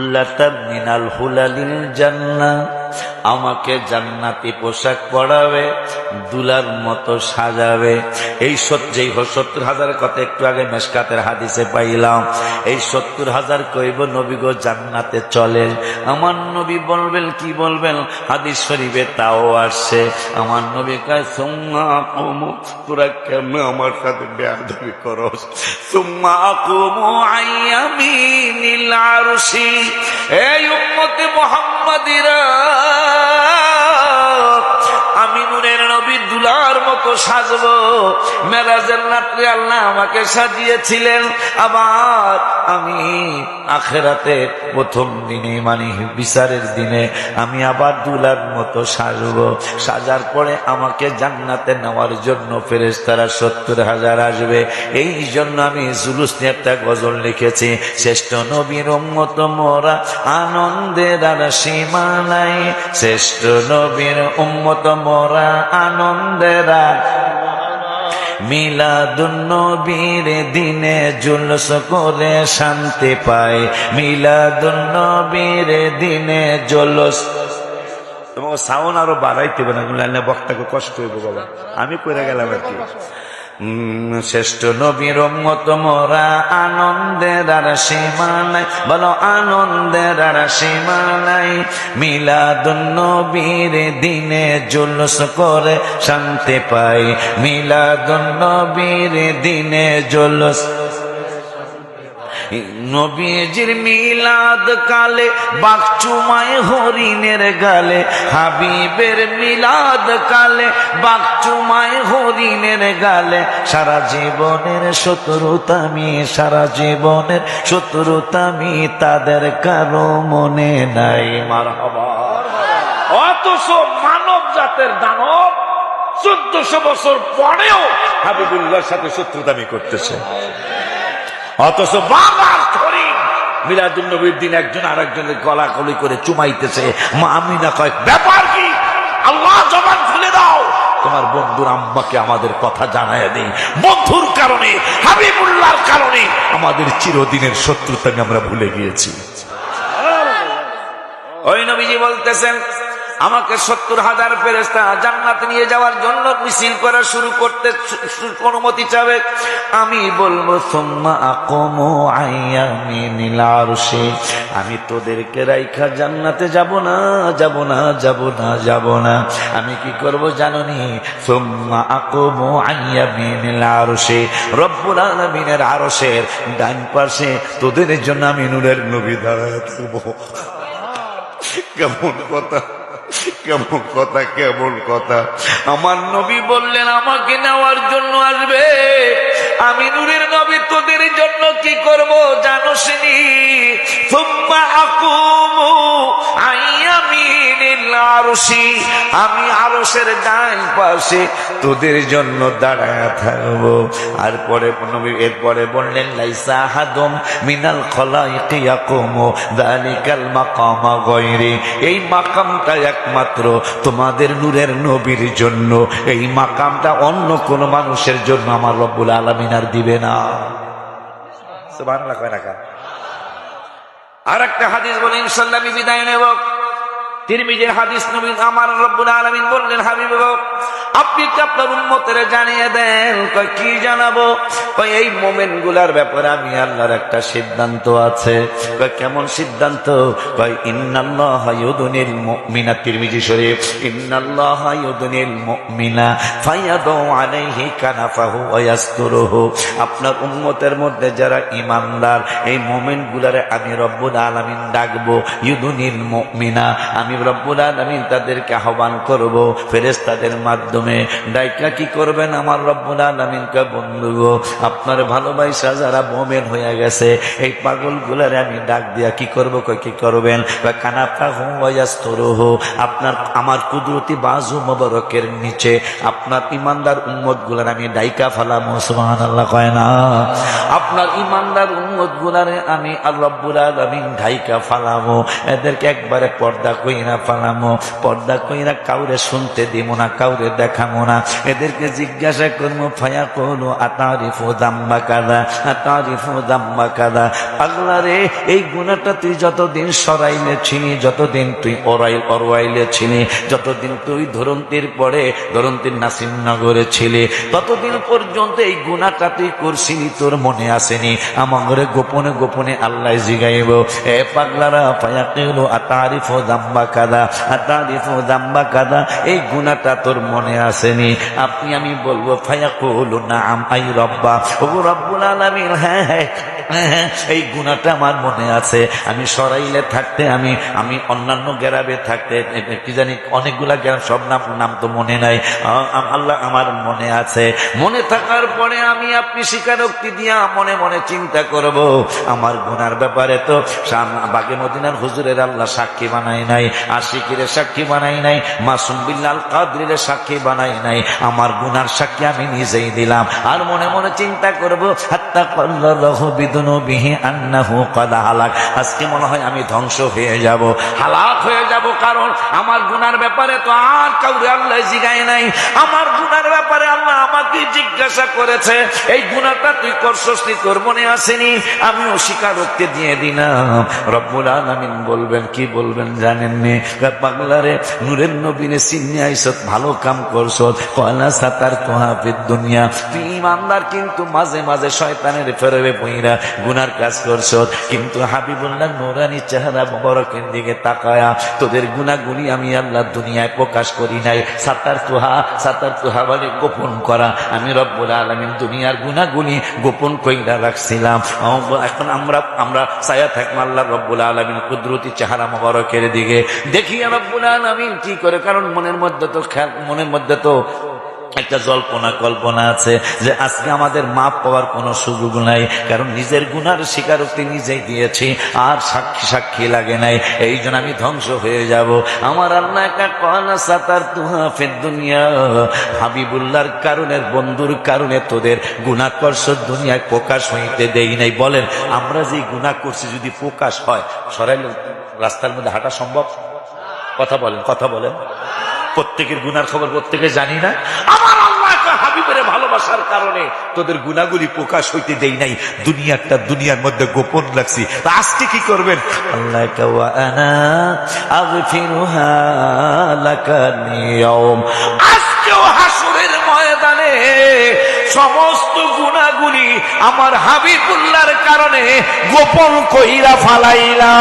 হুল্লাতাম মিনাল হুলালিল জান্না আমাকে জান্নাতি পোশাক পরাবে, দুলার মতো সাজাবে। এই সত্যি সত্তর হাজার কথা একটু আগে মেসকাতের হাদিসে পাইলাম। এই সত্তর হাজার কইব, নবী গো, জান্নাতে চলে আমার নবী বলবেন, কি বলবেন? হাদিস শরীফে তাও আসছে। আমার নবী কায়, সুম্মা আকমু, তোরা কেমন আমার সাথে বেয়াদবি করস? সুম্মা আকমু আইয়ামিনিল আরশি। এই উন্মতি মুহাম্মাদিরা। মতো সাজবো। মেরাজের রাত্রে আল্লাহ আমাকে সাজিয়েছিলেন। আবার আমি আখেরাতে প্রথম দিনে মানে বিচারের দিনে, আমি আবার দুলার মতো সাজবো। সাজার পরে আমাকে জান্নাতে নেওয়ার জন্য ফেরেশতারা সত্তর হাজার আসবে। এই জন্য আমি জুলুস নিয়ে একটা গজল লিখেছি। শ্রেষ্ঠ নবীর উম্মত মোরা আনন্দের আর সীমা নাই। শ্রেষ্ঠ নবীর উম্মত মোরা আনন্দের মিলাদুন্নবীর দিনে জুলস করে শান্তি পায়। মিলাদুন্নবীর দিনে জুলস। তোমাকে সাউন আরও বাড়াইতে না বক্তাকে কষ্ট হইব, বাবা। আমি করে গেলাম আর কি। শ্রেষ্ঠ নবীর মোরা আনন্দের আর সীমানাই বলো, আনন্দের আর সীমানাই মিলাদুন নবীর দিনে জুলুস করে শান্তি পাই। মিলাদুন নবীর দিনে জুলুস নবীজির মিলাদ কালে, বাকচুমায় হরিণের গালে, হাবিবের মিলাদ কালে, বাকচুমায় হরিণের গালে। সারা জীবনের শত্রুতামি সারা জীবনের শত্রুতামি তাদের কারও মনে নাই। মার অথচ মানব জাতের দানব চোদ্দশো বছর পরেও হাবিবুল্লাহর সাথে শত্রুতামি করতেছে। অথচ বাবার ধরি মিলাদুল নবীর দিন একজন আরেকজনের গলা গলি করে চুমাইতেছে। মা আমি না কয়েক ব্যাপার কি? আল্লাহ জবান খুলে দাও। তোমার বন্ধুর আম্মাকে আমাদের কথা জানায় দেই বন্ধুর কারণে হাবিবুল্লাহর কারণে আমাদের চিরদিনের শত্রুতাকে আমরা ভুলে গিয়েছি। ওই নবীজি বলতেছেন আমাকে সত্তর হাজার ফেরেস্তা জান্নাত নিয়ে যাওয়ার জন্য মিছিল করা শুরু করতে অনুমতি চাবে। আমি বলব, সোম্মা আকমো আইয়ামি নীলারসে আমি তোদেরকে রাইখা জান্নাতে যাব না যাব না যাব না যাব না। আমি কি করব জাননি? সোম্মা আকমো আইয়ামি নীলারসে রব্বুল আলমিনের আরসের ডান পাশে তোদের জন্য আমি নূরের নবী দাঁড়ায় থাকব। কেমন কথা? কেমন কথা কেমন কথা? আমার নবী বললেন, আমাকে নেওয়ার জন্য আসবে। আমি নূরের নবী, তোদের জন্য কি করব জানো শুনি? সুম্মা আকুমু আইয়ামিনিল আমি আরশের ডান পাশে তোদের জন্য দাঁড়ায় থাকব। আর পরে এরপরে বললেন, লাইসা হাদম মিনাল খলাইকি ইয়াকুমু, দালিকাল মাকামা গায়রি। এই মাকামটা একমাত্র তোমাদের নূরের নবীর জন্য। এই মাকামটা অন্য কোন মানুষের জন্য আমার রব্বুল আলামিন আর দিবে না। সুবহানাল্লাহ, কয় কা? আর একটা হাদিস বলে ইনশাল্লাহ আমি বিদায় নেব। তিরমিজের হাদিস নবী আমার রব্বুল আলামিন বললেন, হাবিব আপনি আপনার উম্মতের জানিয়ে দেন? কি জানাব? এই মোমেনগুলার ব্যাপারে আমি আল্লাহর একটা সিদ্ধান্ত আছে। কেমন সিদ্ধান্ত? আপনার মধ্যে যারা ইমানদার, এই মোমেন গুলারে আমি রব্বুল আলামিন ডাকবো, ইউদুনিল মুমিনা, আমি রব্বুল আলামিন তাদেরকে আহ্বান করব, ফেরেশতাদের মাধ্যমে। ডাইকা কি করবেন আমার রব্বুল আলামিনকে বন্ধু আপনার ভালোবাসা যারা মোমেন হয়ে গেছে, এই পাগল গুলারে আমি ডাক দিয়া কি করব কই কি করবেন? কয় কানাফা হু আপনার, আমার কুদরতি বাজু মোবারকের নিচে, আপনার ইমানদার উম্মতগুলার আমি ডাইকা ফালাম আল্লাহ কয় না? আপনার ইমানদার উম্মত গুলারে আমি আল্লাহ রব্বুল আলামিন ঢাইকা ফালামো, এদেরকে একবারে পর্দা কইরা ফালামো, পর্দা কইরা কাউরে শুনতে দিব না, কাউরে দেখ দেখাবো না। এদেরকে জিজ্ঞাসা করব ফায়া করল আতারিফু দাম্বা কাদা আতারিফু দাম্বা কাদা পাগলা রে, এই গুণাটা তুই যতদিন সরাইলে ছিলি যতদিন তুই ওরাই অরওয়াইলে ছিলি যতদিন তুই ধরন্তির পরে ধরন্তির নাসিমনগরে ছিলে, ততদিন পর্যন্ত এই গুণাটা তুই করছিলি, তোর মনে আসেনি। আমার গোপনে গোপনে আল্লাহ জিগাইব, এ পাগলারা পায়া কেলো আতারিফ দাম্বা কাদা আতারিফ জাম্বা কাদা, এই গুণাটা তোর মনে আসেনি। আপনি আমি বলব, ফায়াকুল কহলো না আম আই রব্বা, ও রব্বুল আলমিন হ্যাঁ হ্যাঁ হ্যাঁ, এই গুণাটা আমার মনে আছে। আমি সরাইলে থাকতে আমি আমি অন্যান্য গ্যারাবে থাকতে কি জানি অনেকগুলা গ্যারাম সব নাম নাম তো মনে নাই। আল্লাহ আমার মনে আছে। মনে থাকার পরে আমি আপনি স্বীকারোক্তি দিয়া মনে মনে চিন্তা করব। আমার গুনার ব্যাপারে তো বাগে মদিনার হুজুরের আল্লাহ সাক্ষী বানাই নাই আশিকিরে সাক্ষী বানাই নাই মাসুম বিল্লাল কাদরিরে সাক্ষী বানাই নাই। আমার গুনার সাক্ষী আমি নিজেই দিলাম। আর মনে মনে চিন্তা করব হাত্তা কল্লাহ আজকে মনে হয় আমি ধ্বংস হয়ে যাব, হালাক হয়ে যাব, কারণ আমার গুনার ব্যাপারে তো আর কাউরে আল্লাহ জিগায় নাই। আমার গুনার ব্যাপারে আল্লাহ আমাকে জিজ্ঞাসা করেছে, এই গুনাটা তুই করছস তোর মনে আসেনি আমি অস্বীকারোক্তি দিয়ে দিলাম। রব্বুল আলামিন বলবেন, কি বলবেন জানেন জানেননি পাগলারে, নূরের নবীনে সিন্নি আইসত, ভালো কাম করছত কয়লা সাতার তোহাফির দুনিয়া। তুই ইমানদার কিন্তু মাঝে মাঝে শয়তানের ফেরবে বইরা গুনার কাজ করছত কিন্তু হাবিবুল্লাহ নোরানি চেহারা বরকের দিকে তাকায়া, তোদের গুনাগুলি আমি আল্লাহ দুনিয়ায় প্রকাশ করি নাই। সাতার তুহা সাতার তুহা বলে গোপন করা। আমি রব্বুল আলমিন দুনিয়ার গুনাগুলি গোপন কইরা রাখছিলাম। এখন আমরা আমরা ছায়া থাকব আল্লাহ রব্বুল আলমিন কুদরতি চেহারা মোবারকের দিকে। দেখি রব্বুল আলমিন কি করে, কারণ মনের মধ্যে তো খেয়াল, মনের মধ্যে তো একটা জল্পনা কল্পনা আছে যে আজকে আমাদের মাপ পাওয়ার কোনো সুযোগ নাই, কারণ নিজের গুনার স্বীকারোক্তি নিজেই দিয়েছি, আর সাক্ষী সাক্ষী লাগে নাই, এই জন্য আমি ধ্বংস হয়ে যাব। আমার আল্লাহ একটা তুহাফের দুনিয়া, হাবিবুল্লাহর কারণের বন্ধুর কারণে তোদের গুণাকর্ষ দুনিয়ায় প্রকাশ হইতে দেই নাই। বলেন, আমরা যে গুণা করছি যদি প্রকাশ হয়, সরাইলে, রাস্তার মধ্যে হাঁটা সম্ভব? কথা বলেন কথা বলেন। প্রত্যেকের গুনার খবর প্রত্যেকে জানি না। হাবিবের ভালোবাসার কারণে তোদের গুনাগুলি প্রকাশ হইতে দেই নাই। দুনিয়াটা দুনিয়ার মধ্যে গোপন লাগছি তা আজকে কি করবেন? আল্লাহ আজকেও হাসুরের ময়দানে সমস্ত গুণাগুলি আমার হাবিবুল্লাহর কারণে গোপন কইরা ফালাইলা